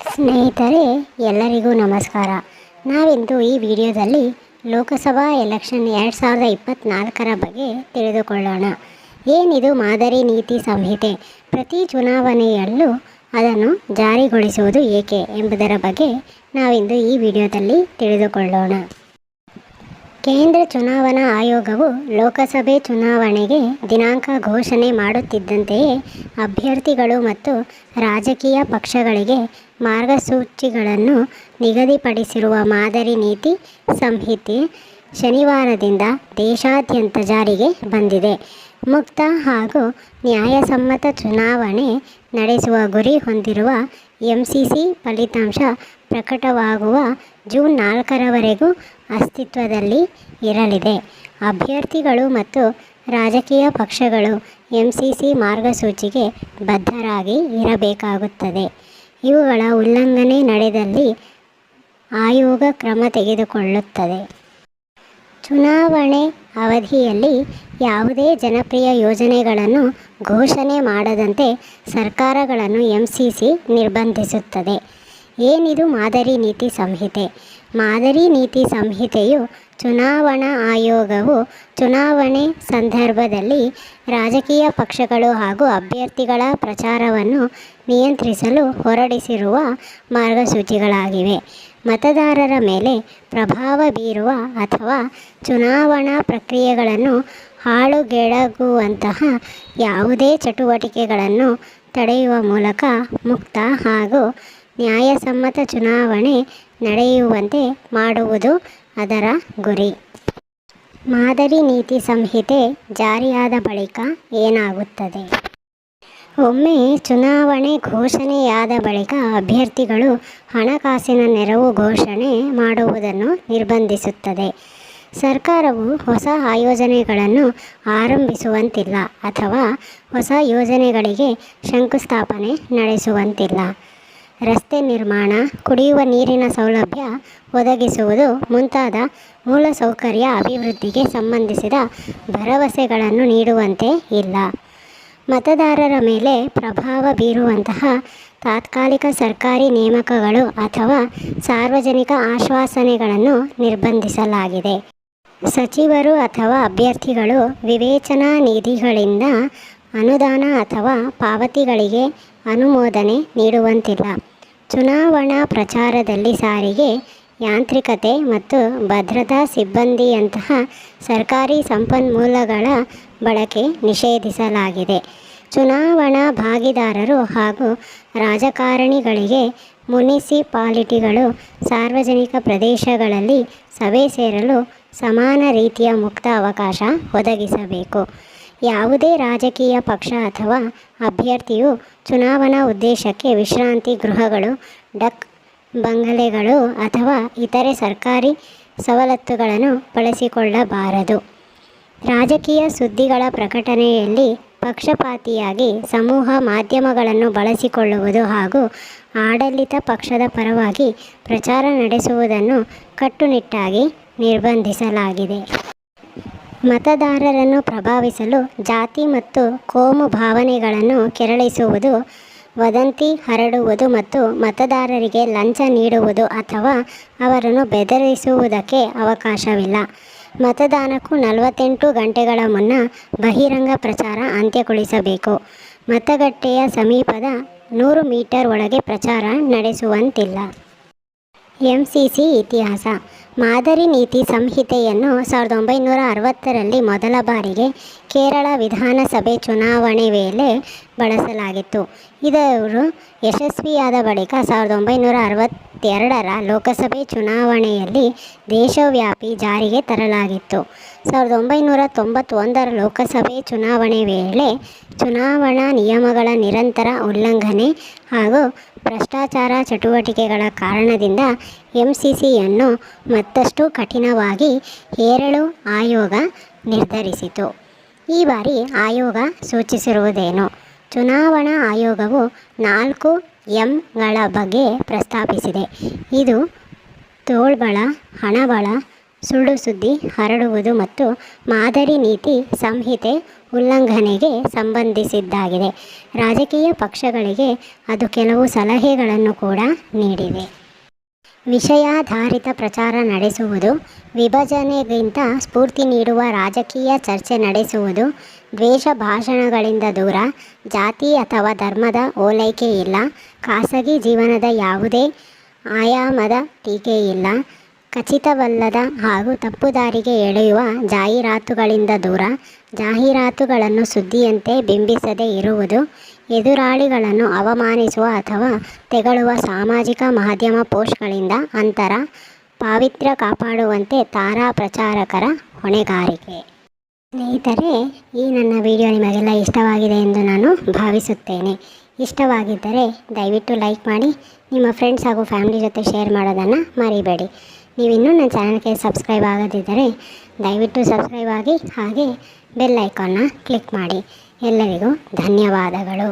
ಸ್ನೇಹಿತರೆ, ಎಲ್ಲರಿಗೂ ನಮಸ್ಕಾರ. ನಾವಿಂದು ಈ ವಿಡಿಯೋದಲ್ಲಿ ಲೋಕಸಭಾ ಎಲೆಕ್ಷನ್ ಎರಡು ಸಾವಿರದ ಇಪ್ಪತ್ತ್ನಾಲ್ಕರ ಬಗ್ಗೆ ತಿಳಿದುಕೊಳ್ಳೋಣ. ಏನಿದು ಮಾದರಿ ನೀತಿ ಸಂಹಿತೆ? ಪ್ರತಿ ಚುನಾವಣೆಯಲ್ಲೂ ಅದನ್ನು ಜಾರಿಗೊಳಿಸುವುದು ಏಕೆ ಎಂಬುದರ ಬಗ್ಗೆ ನಾವಿಂದು ಈ ವಿಡಿಯೋದಲ್ಲಿ ತಿಳಿದುಕೊಳ್ಳೋಣ. ಕೇಂದ್ರ ಚುನಾವಣಾ ಆಯೋಗವು ಲೋಕಸಭೆ ಚುನಾವಣೆಗೆ ದಿನಾಂಕ ಘೋಷಣೆ ಮಾಡುತ್ತಿದ್ದಂತೆಯೇ ಅಭ್ಯರ್ಥಿಗಳು ಮತ್ತು ರಾಜಕೀಯ ಪಕ್ಷಗಳಿಗೆ ಮಾರ್ಗಸೂಚಿಗಳನ್ನು ನಿಗದಿಪಡಿಸಿರುವ ಮಾದರಿ ನೀತಿ ಸಂಹಿತೆ ಶನಿವಾರದಿಂದ ದೇಶಾದ್ಯಂತ ಜಾರಿಗೆ ಬಂದಿದೆ. ಮುಕ್ತ ಹಾಗೂ ನ್ಯಾಯಸಮ್ಮತ ಚುನಾವಣೆ ನಡೆಸುವ ಗುರಿ ಹೊಂದಿರುವ ಎಂಸಿಸಿ ಫಲಿತಾಂಶ ಪ್ರಕಟವಾಗುವ ಜೂನ್ ನಾಲ್ಕರವರೆಗೂ ಅಸ್ತಿತ್ವದಲ್ಲಿ ಇರಲಿದೆ. ಅಭ್ಯರ್ಥಿಗಳು ಮತ್ತು ರಾಜಕೀಯ ಪಕ್ಷಗಳು ಎಂಸಿಸಿ ಮಾರ್ಗಸೂಚಿಗೆ ಬದ್ಧರಾಗಿ ಇರಬೇಕಾಗುತ್ತದೆ. ಇವುಗಳ ಉಲ್ಲಂಘನೆ ನಡೆದಲ್ಲಿ ಆಯೋಗ ಕ್ರಮ ತೆಗೆದುಕೊಳ್ಳುತ್ತದೆ. ಚುನಾವಣೆ ಅವಧಿಯಲ್ಲಿ ಯಾವುದೇ ಜನಪ್ರಿಯ ಯೋಜನೆಗಳನ್ನು ಘೋಷಣೆ ಮಾಡದಂತೆ ಸರ್ಕಾರಗಳನ್ನು ಎಂಸಿಸಿ ನಿರ್ಬಂಧಿಸುತ್ತದೆ. ಏನಿದು ಮಾದರಿ ನೀತಿ ಸಂಹಿತೆ? ಮಾದರಿ ನೀತಿ ಸಂಹಿತೆಯು ಚುನಾವಣಾ ಆಯೋಗವು ಚುನಾವಣೆ ಸಂದರ್ಭದಲ್ಲಿ ರಾಜಕೀಯ ಪಕ್ಷಗಳು ಹಾಗೂ ಅಭ್ಯರ್ಥಿಗಳ ಪ್ರಚಾರವನ್ನು ನಿಯಂತ್ರಿಸಲು ಹೊರಡಿಸಿರುವ ಮಾರ್ಗಸೂಚಿಗಳಾಗಿವೆ. ಮತದಾರರ ಮೇಲೆ ಪ್ರಭಾವ ಬೀರುವ ಅಥವಾ ಚುನಾವಣಾ ಪ್ರಕ್ರಿಯೆಗಳನ್ನು ಹಾಳುಗೆಡಗುವಂತಹ ಯಾವುದೇ ಚಟುವಟಿಕೆಗಳನ್ನು ತಡೆಯುವ ಮೂಲಕ ಮುಕ್ತ ಹಾಗೂ ನ್ಯಾಯಸಮ್ಮತ ಚುನಾವಣೆ ನಡೆಯುವಂತೆ ಮಾಡುವುದು ಅದರ ಗುರಿ. ಮಾದರಿ ನೀತಿ ಸಂಹಿತೆ ಜಾರಿಯಾದ ಬಳಿಕ ಏನಾಗುತ್ತದೆ? ಒಮ್ಮೆ ಚುನಾವಣೆ ಘೋಷಣೆಯಾದ ಬಳಿಕ ಅಭ್ಯರ್ಥಿಗಳು ಹಣಕಾಸಿನ ನೆರವು ಘೋಷಣೆ ಮಾಡುವುದನ್ನು ನಿರ್ಬಂಧಿಸುತ್ತದೆ. ಸರ್ಕಾರವು ಹೊಸ ಆಯೋಜನೆಗಳನ್ನು ಆರಂಭಿಸುವಂತಿಲ್ಲ ಅಥವಾ ಹೊಸ ಯೋಜನೆಗಳಿಗೆ ಶಂಕುಸ್ಥಾಪನೆ ನಡೆಸುವಂತಿಲ್ಲ. ರಸ್ತೆ ನಿರ್ಮಾಣ, ಕುಡಿಯುವ ನೀರಿನ ಸೌಲಭ್ಯ ಒದಗಿಸುವುದು ಮುಂತಾದ ಮೂಲಸೌಕರ್ಯ ಅಭಿವೃದ್ಧಿಗೆ ಸಂಬಂಧಿಸಿದ ಭರವಸೆಗಳನ್ನು ನೀಡುವಂತೆ ಇಲ್ಲ. ಮತದಾರರ ಮೇಲೆ ಪ್ರಭಾವ ಬೀರುವಂತಹ ತಾತ್ಕಾಲಿಕ ಸರ್ಕಾರಿ ನೇಮಕಗಳು ಅಥವಾ ಸಾರ್ವಜನಿಕ ಆಶ್ವಾಸನೆಗಳನ್ನು ನಿರ್ಬಂಧಿಸಲಾಗಿದೆ. ಸಚಿವರು ಅಥವಾ ಅಭ್ಯರ್ಥಿಗಳು ವಿವೇಚನಾ ನಿಧಿಗಳಿಂದ ಅನುದಾನ ಅಥವಾ ಪಾವತಿಗಳಿಗೆ ಅನುಮೋದನೆ ನೀಡುವಂತಿಲ್ಲ. ಚುನಾವಣಾ ಪ್ರಚಾರದಲ್ಲಿ ಸಾರಿಗೆ, ಯಾಂತ್ರಿಕತೆ ಮತ್ತು ಭದ್ರತಾ ಸಿಬ್ಬಂದಿಯಂತಹ ಸರ್ಕಾರಿ ಸಂಪನ್ಮೂಲಗಳ ಬಳಕೆ ನಿಷೇಧಿಸಲಾಗಿದೆ. ಚುನಾವಣಾ ಭಾಗಿದಾರರು ಹಾಗೂ ರಾಜಕಾರಣಿಗಳಿಗೆ ಮುನಿಸಿಪಾಲಿಟಿಗಳು ಸಾರ್ವಜನಿಕ ಪ್ರದೇಶಗಳಲ್ಲಿ ಸಭೆ ಸೇರಲು ಸಮಾನ ರೀತಿಯ ಮುಕ್ತ ಅವಕಾಶ ಒದಗಿಸಬೇಕು. ಯಾವುದೇ ರಾಜಕೀಯ ಪಕ್ಷ ಅಥವಾ ಅಭ್ಯರ್ಥಿಯು ಚುನಾವಣಾ ಉದ್ದೇಶಕ್ಕೆ ವಿಶ್ರಾಂತಿ ಗೃಹಗಳು, ಡಕ್ ಬಂಗಲೆಗಳು ಅಥವಾ ಇತರೆ ಸರ್ಕಾರಿ ಸವಲತ್ತುಗಳನ್ನು ಬಳಸಿಕೊಳ್ಳಬಾರದು. ರಾಜಕೀಯ ಸುದ್ದಿಗಳ ಪ್ರಕಟಣೆಯಲ್ಲಿ ಪಕ್ಷಪಾತಿಯಾಗಿ ಸಮೂಹ ಮಾಧ್ಯಮಗಳನ್ನು ಬಳಸಿಕೊಳ್ಳುವುದು ಹಾಗೂ ಆಡಳಿತ ಪಕ್ಷದ ಪರವಾಗಿ ಪ್ರಚಾರ ನಡೆಸುವುದನ್ನು ಕಟ್ಟುನಿಟ್ಟಾಗಿ ನಿರ್ಬಂಧಿಸಲಾಗಿದೆ. ಮತದಾರರನ್ನು ಪ್ರಭಾವಿಸಲು ಜಾತಿ ಮತ್ತು ಕೋಮು ಭಾವನೆಗಳನ್ನು ಕೆರಳಿಸುವುದು, ವದಂತಿ ಹರಡುವುದು ಮತ್ತು ಮತದಾರರಿಗೆ ಲಂಚ ನೀಡುವುದು ಅಥವಾ ಅವರನ್ನು ಬೆದರಿಸುವುದಕ್ಕೆ ಅವಕಾಶವಿಲ್ಲ. ಮತದಾನಕ್ಕೂ ನಲವತ್ತೆಂಟು ಗಂಟೆಗಳ ಮುನ್ನ ಬಹಿರಂಗ ಪ್ರಚಾರ ಅಂತ್ಯಗೊಳಿಸಬೇಕು. ಮತಗಟ್ಟೆಯ ಸಮೀಪದ ನೂರು ಮೀಟರ್ ಒಳಗೆ ಪ್ರಚಾರ ನಡೆಸುವಂತಿಲ್ಲ. ಎಂಸಿಸಿ ಇತಿಹಾಸ ಮಾದರಿ ನೀತಿ ಸಂಹಿತೆಯನ್ನು ಸಾವಿರದ ಒಂಬೈನೂರ ಅರವತ್ತರಲ್ಲಿ ಮೊದಲ ಬಾರಿಗೆ ಕೇರಳ ವಿಧಾನಸಭೆ ಚುನಾವಣೆ ವೇಳೆ ಬಳಸಲಾಗಿತ್ತು. ಇದವರು ಯಶಸ್ವಿಯಾದ ಬಳಿಕ ಸಾವಿರದ ಒಂಬೈನೂರ ಅರವತ್ತೆರಡರ ಲೋಕಸಭೆ ಚುನಾವಣೆಯಲ್ಲಿ ದೇಶವ್ಯಾಪಿ ಜಾರಿಗೆ ತರಲಾಗಿತ್ತು. ಸಾವಿರದ ಒಂಬೈನೂರ ತೊಂಬತ್ತೊಂದರ ಲೋಕಸಭೆ ಚುನಾವಣೆ ವೇಳೆ ಚುನಾವಣಾ ನಿಯಮಗಳ ನಿರಂತರ ಉಲ್ಲಂಘನೆ ಹಾಗೂ ಭ್ರಷ್ಟಾಚಾರ ಚಟುವಟಿಕೆಗಳ ಕಾರಣದಿಂದ ಎಂ ಸಿ ಸಿಯನ್ನು ಮತ್ತಷ್ಟು ಕಠಿಣವಾಗಿ ಹೇರಳು ಆಯೋಗ ನಿರ್ಧರಿಸಿತು. ಈ ಬಾರಿ ಆಯೋಗ ಸೂಚಿಸಿರುವುದೇನು? ಚುನಾವಣಾ ಆಯೋಗವು ನಾಲ್ಕು ಎಂಗಳ ಬಗ್ಗೆ ಪ್ರಸ್ತಾಪಿಸಿದೆ. ಇದು ತೋಳ್ಬಳ, ಹಣಬಳ, ಸುಳ್ಳು ಸುದ್ದಿ, ಹರಡುವುದು ಮತ್ತು ಮಾದರಿ ನೀತಿ ಸಂಹಿತೆ ಉಲ್ಲಂಘನೆಗೆ ಸಂಬಂಧಿಸಿದ್ದಾಗಿದೆ. ರಾಜಕೀಯ ಪಕ್ಷಗಳಿಗೆ ಅದು ಕೆಲವು ಸಲಹೆಗಳನ್ನು ಕೂಡ ನೀಡಿದೆ. ವಿಷಯಾಧಾರಿತ ಪ್ರಚಾರ ನಡೆಸುವುದು, ವಿಭಜನೆಗಿಂತ ಸ್ಫೂರ್ತಿ ನೀಡುವ ರಾಜಕೀಯ ಚರ್ಚೆ ನಡೆಸುವುದು ದ್ವೇಷ ಭಾಷಣಗಳಿಂದ ದೂರ, ಜಾತಿ ಅಥವಾ ಧರ್ಮದ ಓಲೈಕೆ ಇಲ್ಲ, ಖಾಸಗಿ ಜೀವನದ ಯಾವುದೇ ಆಯಾಮದ ಟೀಕೆ ಇಲ್ಲ, ಖಚಿತವಲ್ಲದ ಹಾಗೂ ತಪ್ಪುದಾರಿಗೆ ಎಳೆಯುವ ಜಾಹೀರಾತುಗಳಿಂದ ದೂರ, ಜಾಹೀರಾತುಗಳನ್ನು ಸುದ್ದಿಯಂತೆ ಬಿಂಬಿಸದೇ ಇರುವುದು, ಎದುರಾಳಿಗಳನ್ನು ಅವಮಾನಿಸುವ ಅಥವಾ ತೆಗಳುವ ಸಾಮಾಜಿಕ ಮಾಧ್ಯಮ ಪೋಸ್ಟ್ಗಳಿಂದ ಅಂತರ ಪಾವಿತ್ರ್ಯ ಕಾಪಾಡುವಂತೆ ತಾರಾ ಪ್ರಚಾರಕರ ಹೊಣೆಗಾರಿಕೆ. ಸ್ನೇಹಿತರೆ, ಈ ನನ್ನ ವಿಡಿಯೋ ನಿಮಗೆಲ್ಲ ಇಷ್ಟವಾಗಿದೆ ಎಂದು ನಾನು ಭಾವಿಸುತ್ತೇನೆ. ಇಷ್ಟವಾಗಿದ್ದರೆ ದಯವಿಟ್ಟು ಲೈಕ್ ಮಾಡಿ, ನಿಮ್ಮ ಫ್ರೆಂಡ್ಸ್ ಹಾಗೂ ಫ್ಯಾಮಿಲಿ ಜೊತೆ ಶೇರ್ ಮಾಡೋದನ್ನು ಮರಿಬೇಡಿ. ನೀವಿನ್ನೂ ನನ್ನ ಚಾನಲ್ಗೆ ಸಬ್ಸ್ಕ್ರೈಬ್ ಆಗದಿದ್ದರೆ ದಯವಿಟ್ಟು ಸಬ್ಸ್ಕ್ರೈಬ್ ಆಗಿ ಹಾಗೆ ಬೆಲ್ ಐಕಾನ್ನ ಕ್ಲಿಕ್ ಮಾಡಿ. ಎಲ್ಲರಿಗೂ ಧನ್ಯವಾದಗಳು.